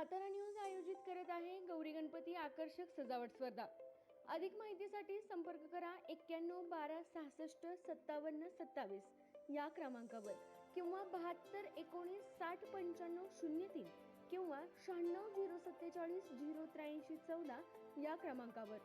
Satara news आयोजित करत आहे गौरी गणपती आकर्षक सजावट स्पर्धा. अधिक माहितीसाठी संपर्क करा एक्क्याण्णव बारा सहासष्ट सत्तावन्न सत्तावीस या क्रमांकावर किंवा बहात्तर एकोणीस साठ पंच्याण्णव शून्य तीन किंवा शहाण्णव झिरो सत्तेचाळीस झिरो त्र्याऐंशी चौदा या क्रमांकावर.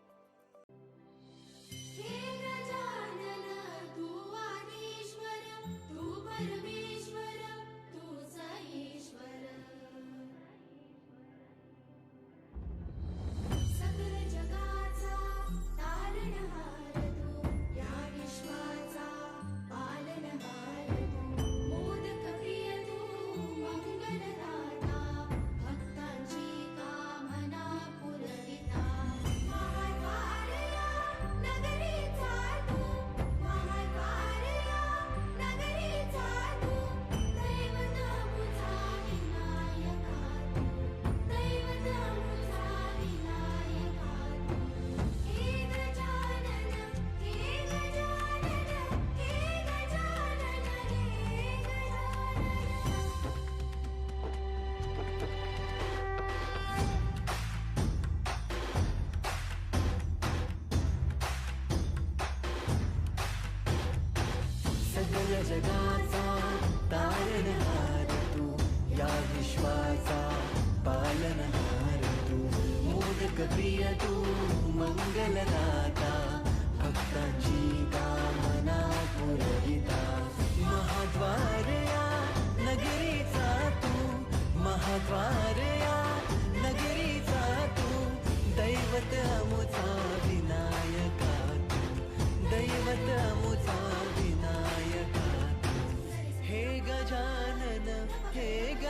या जगाचा तारणहार तू. या विश्वाचा पालनहार तू. मोदक प्रिय तू मंगलदाता. भक्तांची कामना पुरविता. महाद्वार या नगरीचा तू. महाद्वार या नगरीचा तू. दैवत अमुचा